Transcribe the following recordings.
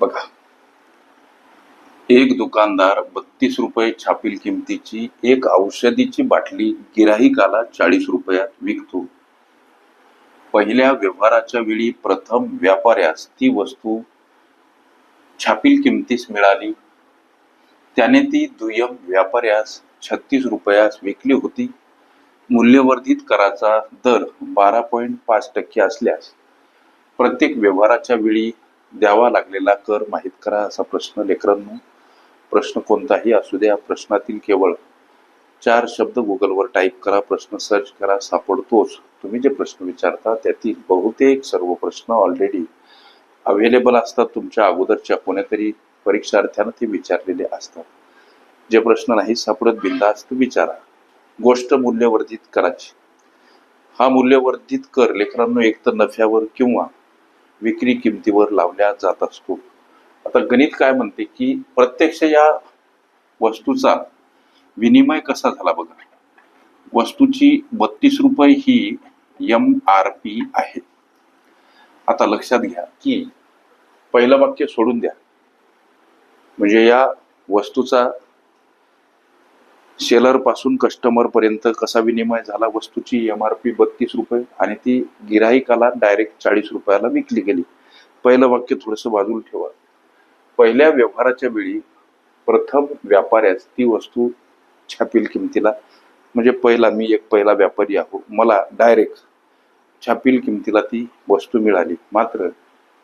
बघा. एक दुकानदार बत्तीस रुपये छापील किमतीची एक औषधीची बाटली गिराहिकाला चाळीस रुपयात विकतो. पहिल्या व्यवहाराच्या वेळी प्रथम व्यापाऱ्यास ती वस्तू छापील किमतीस मिळाली. त्याने ती दुय्यम व्यापाऱ्यास छत्तीस रुपयास विकली होती. मूल्यवर्धित कराचा दर बारा पॉईंट पाच टक्के असल्यास प्रत्येक व्यवहाराच्या वेळी द्यावा लागलेला कर माहीत करा असा प्रश्न लेकरांनो. प्रश्न कोणताही असू द्या प्रश्नातील केवळ चार शब्द गुगलवर टाईप करा प्रश्न सर्च करा सापडतोच. तुम्ही जे प्रश्न विचारता त्यातील बहुतेक सर्व प्रश्न ऑलरेडी अवेलेबल असतात. तुमच्या अगोदरच्या कोणीतरी परीक्षार्थ्यानं ते विचारलेले असतात. जे प्रश्न नाही सापडत बिंदास्त विचारा. गोष्ट मूल्यवर्धित करायची. हा मूल्यवर्धित कर लेकरांनो एकतर नफ्यावर किंवा विक्री किमतीवर लावल्या जात असतो आता गणित काय म्हणते की प्रत्यक्ष या वस्तूचा विनिमय कसा झाला बघा. वस्तूची बत्तीस रुपये ही एम आर पी आहे. आता लक्षात घ्या की पहिलं वाक्य सोडून द्या. म्हणजे या वस्तूचा सेलरपासून कस्टमर पर्यंत कसा विनिमय झाला वस्तूची एम आर पी बत्तीस रुपये आणि ती गिराहिकाला डायरेक्ट चाळीस रुपयाला विकली गेली. पहिलं वाक्य थोडंसं बाजूला ठेवा. पहिल्या व्यवहाराच्या वेळी प्रथम व्यापाऱ्यास ती वस्तू छापील किमतीला. म्हणजे पहिला मी एक पहिला व्यापारी आहो. मला डायरेक्ट छापील किमतीला ती वस्तू मिळाली. मात्र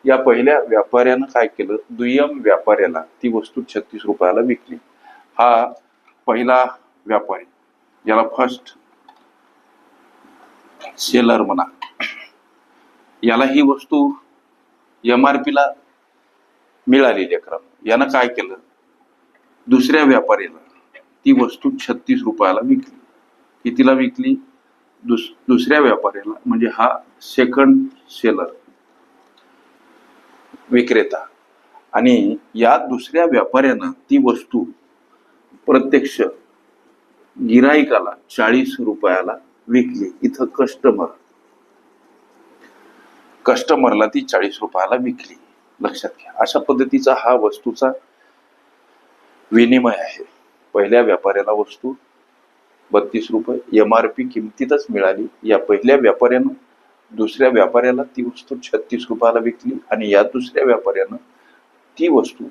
या पहिल्या व्यापाऱ्यानं काय केलं? दुय्यम व्यापाऱ्याला ती वस्तू छत्तीस रुपयाला विकली. हा पहिला व्यापारी याला फर्स्ट सेलर म्हणा. याला ही वस्तू एम आर पीला मिळाली लेकरांनो यानं काय केलं? दुसऱ्या व्यापारीला ती वस्तू छत्तीस रुपयाला विकली. कितीला विकली? दुस दुसऱ्या व्यापाऱ्याला म्हणजे हा सेकंड सेलर विक्रेता. आणि या दुसऱ्या व्यापाऱ्यानं ती वस्तू प्रत्यक्ष गिराईकाला चाळीस रुपयाला विकली. इथं कस्टमर कस्टमरला ती चाळीस रुपयाला विकली. लक्षात घ्या. अशा पद्धतीचा हा वस्तूचा विनिमय आहे. पहिल्या व्यापाऱ्याला वस्तू बत्तीस रुपये एम आर पी किमतीतच मिळाली. या पहिल्या व्यापाऱ्यानं दुसऱ्या व्यापाऱ्याला ती वस्तू छत्तीस रुपयाला विकली आणि या दुसऱ्या व्यापाऱ्यानं ती वस्तू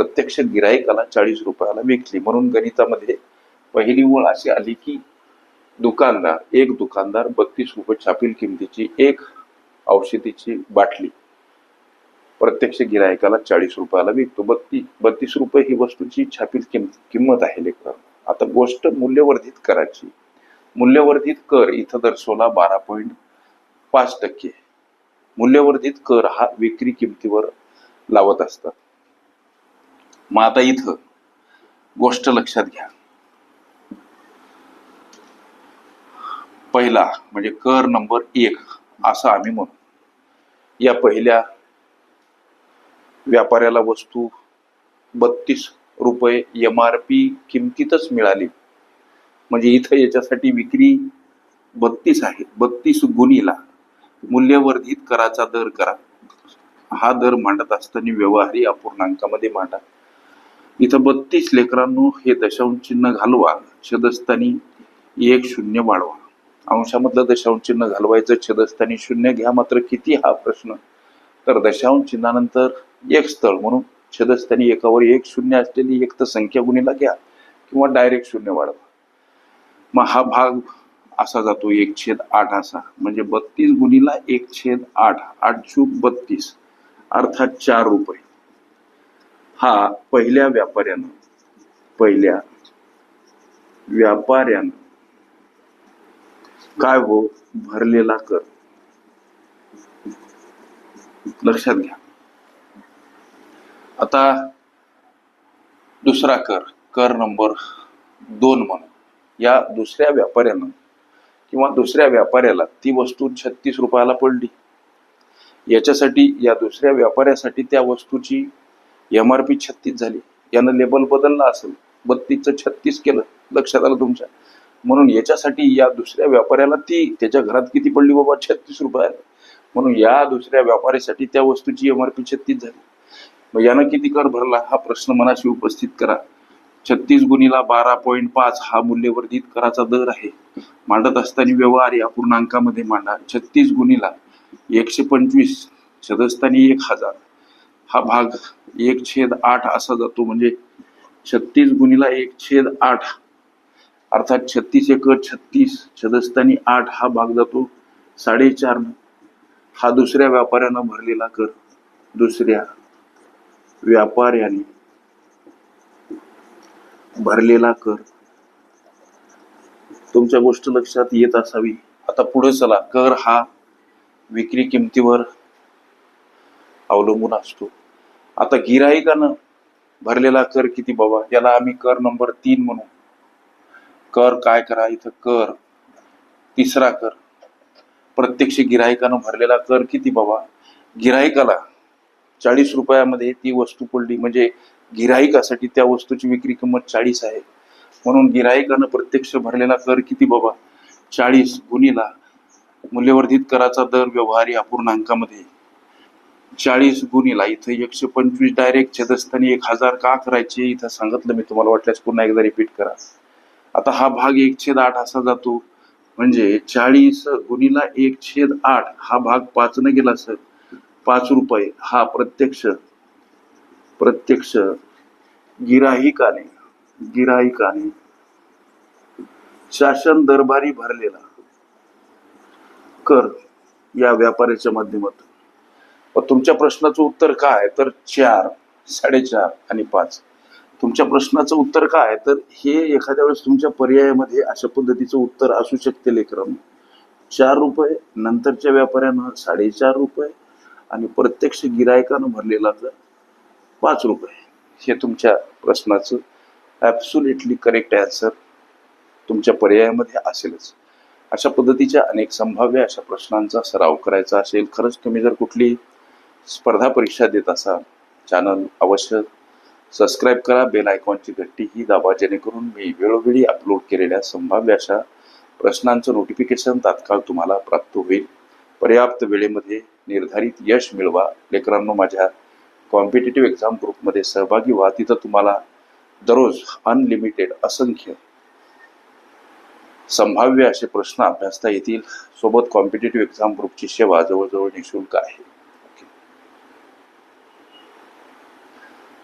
प्रत्यक्ष गिराहिकाला चाळीस रुपयाला विकली. म्हणून गणितामध्ये पहिली ओळ अशी आली की दुकानदार एक दुकानदार बत्तीस रुपये छापील किमतीची एक औषधीची बाटली. प्रत्यक्ष गिरायकाला चाळीस रुपयाला विकतो. बत्तीस बत्तीस रुपये ही वस्तूची छापील किंमत किंमत आहे लेकर. आता गोष्ट मूल्यवर्धित करायची. मूल्यवर्धित कर इथं दर्शवला बारा पॉईंट पाच टक्के. मूल्यवर्धित कर हा विक्री किमतीवर लावत असतात. मग आता इथं गोष्ट लक्षात घ्या. पहिला म्हणजे कर नंबर एक असं आम्ही म्हणू. या पहिल्या व्यापाऱ्याला वस्तू बत्तीस रुपये एम आर पी किमतीतच मिळाली. म्हणजे इथं याच्यासाठी विक्री बत्तीस आहे. बत्तीस गुणीला मूल्यवर्धित कराचा दर करा. हा दर मांडत असताना व्यवहारी अपूर्णांकामध्ये मांडा. इथं बत्तीस लेकरांनो हे दशांश चिन्ह घालवा छदस्थानी एक शून्य वाढवा. अंशामधलं दशांश चिन्ह घालवायचं छदस्थानी शून्य घ्या मात्र किती हा प्रश्न? तर दशांश चिन्हानंतर एक स्थळ म्हणून छदस्थानी एकावर एक शून्य असलेली एक तर संख्या गुणीला घ्या किंवा डायरेक्ट शून्य वाढवा. मग हा भाग असा जातो एक छेद आठ असा. म्हणजे बत्तीस गुणीला एक छेद आठ आठ चूक बत्तीस. अर्थात चार रुपये. हा पहिल्या व्यापाऱ्यानं पहिल्या व्यापाऱ्यानं काय हो भरलेला कर? लक्षात घ्या. आता दुसरा कर कर नंबर दोन म्हणून. या दुसऱ्या व्यापाऱ्यानं किंवा दुसऱ्या व्यापाऱ्याला ती वस्तू छत्तीस रुपयाला पडली. याच्यासाठी या दुसऱ्या व्यापाऱ्यासाठी त्या वस्तूची एम आर पी छत्तीस झाली. यानं लेबल बदलला असेल. बत्तीसचं छत्तीस केलं. लक्षात आलं तुमच्या? म्हणून याच्यासाठी या दुसऱ्या व्यापाऱ्याला ती त्याच्या घरात किती पडली बाबा? छत्तीस रुपयाला म्हणून या दुसऱ्या व्यापाऱ्यासाठी त्या वस्तूची एम आर पी छत्तीस झाली. मग यानं किती कर भरला? हा प्रश्न मनाशी उपस्थित करा. छत्तीस गुणीला बारा पॉईंट पाच हा मूल्यवर्धित कराचा दर आहे. मांडत असताना व्यवहार या पूर्णांकामध्ये मांडा. छत्तीस गुणीला एकशे पंचवीस छदस्थानी एक हजार. हा भाग एक छेद आठ असा जातो. म्हणजे छत्तीस गुणीला एक छेद आठ. अर्थात छत्तीस एक छत्तीस छदस्थानी आठ हा भाग जातो. साडेचार हा दुसऱ्या व्यापाऱ्यानं भरलेला कर. दुसऱ्या व्यापाऱ्याने भरलेला कर. तुमच्या गोष्ट लक्षात येत असावी. आता पुढे चला. कर हा विक्री किमतीवर अवलंबून असतो. आता गिराईकानं भरलेला कर किती बाबा? याला आम्ही कर नंबर तीन म्हणू. कर काय करा? इथं कर. तिसरा कर. प्रत्यक्ष गिराहिकानं भरलेला कर किती बाबा? गिराहिकाला चाळीस रुपयामध्ये ती वस्तू पडली. म्हणजे गिराहिकासाठी त्या वस्तूची विक्री किंमत चाळीस आहे. म्हणून गिराहिकानं प्रत्यक्ष भरलेला कर किती बाबा? चाळीस गुणीला मूल्यवर्धित कराचा दर व्यवहारी अपूर्णांकामध्ये. चाळीस गुणीला. इथं एकशे पंचवीस डायरेक्ट छेदस्थानी एक हजार का करायचे? इथं सांगितलं मी तुम्हाला वाटल्यास पुन्हा एकदा रिपीट करा. आता हा भाग एक छेद आठ असा जातो. म्हणजे चाळीस गुणीला एक छेद आठ हा भाग पाच न गेला सर. पाच रुपये. हा प्रत्यक्ष प्रत्यक्ष गिराहिकाने गिराहिकाने शासन दरबारी भरलेला कर या व्यापाऱ्याच्या माध्यमातून. तुमच्या प्रश्नाचं उत्तर काय तर चार साडेचार आणि पाच. तुमच्या प्रश्नाचं उत्तर काय तर हे एखाद्या वेळेस तुमच्या पर्यायामध्ये अशा पद्धतीचं उत्तर असू शकते लेकरांनो चार रुपये नंतरच्या व्यापाऱ्यानं साडेचार रुपये आणि प्रत्यक्ष गिरायकानं भरलेला तर पाच रुपये. हे तुमच्या प्रश्नाचं ॲब्सुलेटली करेक्ट ॲन्सर तुमच्या पर्यायामध्ये असेलच. अशा पद्धतीच्या अनेक संभाव्य अशा प्रश्नांचा सराव करायचा असेल. खरंच तुम्ही जर कुठली स्पर्धा परीक्षा देत असाल चॅनल अवश्य सबस्क्राईब करा बेल आयकॉनची घट्टी ही दाबा जेणेकरून मी वेळोवेळी अपलोड केलेल्या संभाव्य अशा प्रश्नांचं नोटिफिकेशन तात्काळ तुम्हाला प्राप्त होईल. पर्याप्त वेळेमध्ये निर्धारित यश मिळवा. लेकरांनो माझ्या कॉम्पिटेटिव्ह एक्झाम ग्रुपमध्ये सहभागी व्हा. तिथं तुम्हाला दररोज अनलिमिटेड असंख्य संभाव्य असे प्रश्न अभ्यासता येतील. सोबत कॉम्पिटेटिव्ह एक्झाम ग्रुपची सेवा जवळजवळ निशुल्क आहे.